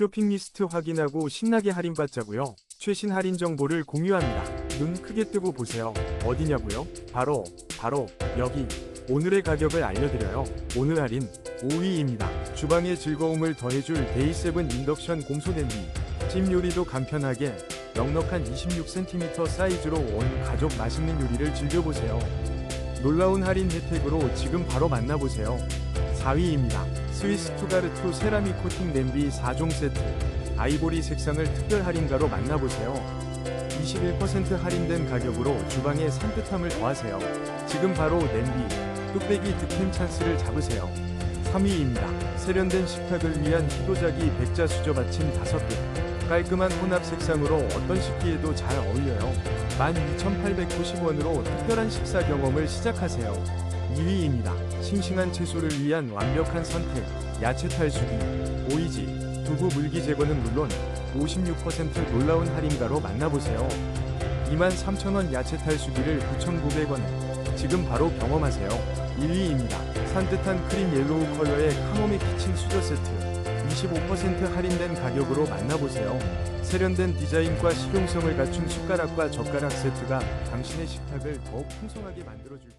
쇼핑 리스트 확인하고 신나게 할인받자고요. 최신 할인 정보를 공유합니다. 눈 크게 뜨고 보세요. 어디냐고요? 바로 바로 여기. 오늘의 가격을 알려드려요. 오늘 할인 5위입니다. 주방의 즐거움을 더해줄 데이세븐 인덕션 공소 냄비. 찜 요리도 간편하게 넉넉한 26cm 사이즈로 온 가족 맛있는 요리를 즐겨보세요. 놀라운 할인 혜택으로 지금 바로 만나보세요. 4위입니다. 스위스 투가르투 세라믹 코팅 냄비 4종 세트. 아이보리 색상을 특별 할인가로 만나보세요. 21% 할인된 가격으로 주방에 산뜻함을 더하세요. 지금 바로 냄비, 뚝배기 득템 찬스를 잡으세요. 3위입니다. 세련된 식탁을 위한 희도자기 백자 수저 받침 5개. 깔끔한 혼합 색상으로 어떤 식기에도 잘 어울려요. 12,890원으로 특별한 식사 경험을 시작하세요. 2위입니다. 싱싱한 채소를 위한 완벽한 선택. 야채 탈수기, 오이지, 두부 물기 제거는 물론 56% 놀라운 할인가로 만나보세요. 23,000원 야채 탈수기를 9,900원에 지금 바로 경험하세요. 1위입니다. 산뜻한 크림 옐로우 컬러의 카모미 키친 수저 세트. 25% 할인된 가격으로 만나보세요. 세련된 디자인과 실용성을 갖춘 숟가락과 젓가락 세트가 당신의 식탁을 더욱 풍성하게 만들어줄